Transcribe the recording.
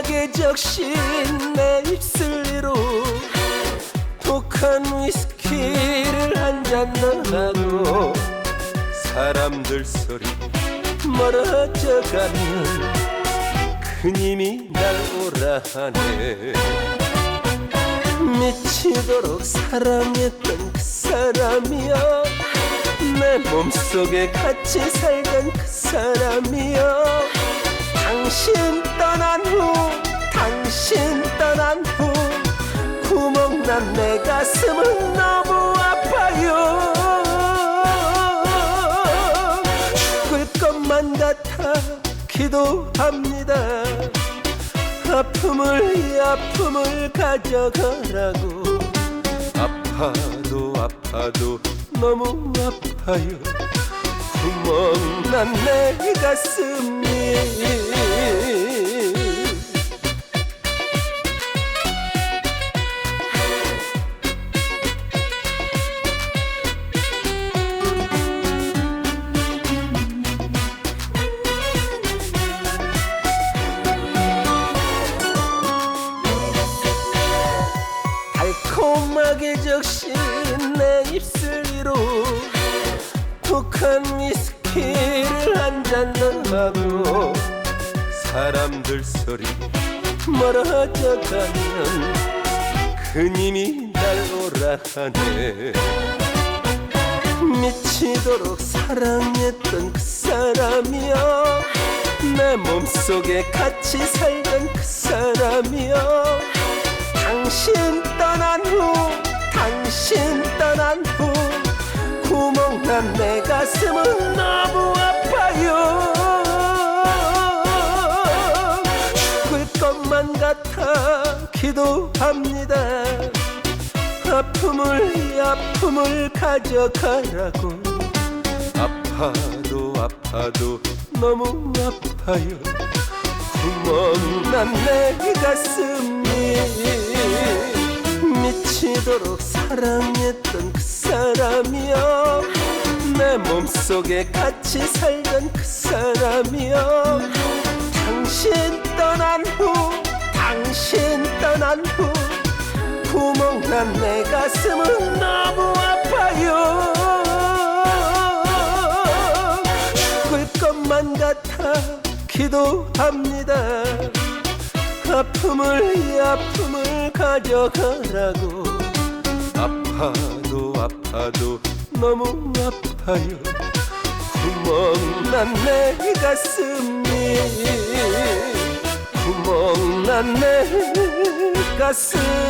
달콤하게 적신 내 입술 위로 독한 위스키를 한잔 넣어도 사람들 소리 멀어져가면 그님이 날 오라 하네. 미치도록 사랑했던 그 사람이여 내 몸속에 같이 살던 그 사람이여 당신 것만 같아 기도합니다. 아픔을 이 아픔을 가져가라고. 아파도 아파도 너무 아파요. 구멍난 내 가슴이 적신 내 입술 위로 독한 위스키를 한잔 넣어도 사람들 소리 멀어져가면 그님이 날 오라 하네. 미치도록 사랑했던 그 사람이여 내 몸속에 같이 살던 그 사람이여 구멍난 내 가슴은 너무 아파요. 죽을 것만 같아 기도합니다. 아픔을 이 아픔을 가져가라고. 아파도 아파도 너무 아파요. 구멍난 내 가슴이 미치도록 사랑했던 그 사람이여 내 몸속에 같이 살던 그 사람이여. 당신 떠난 후 당신 떠난 후 구멍난 내 가슴은 너무 아파요. 죽을 것만 같아 기도합니다. 아픔을 이 아픔을 가져가라고. 아파도 아파도 너무 아파요. 구멍난 내 가슴이. 구멍난 내 가슴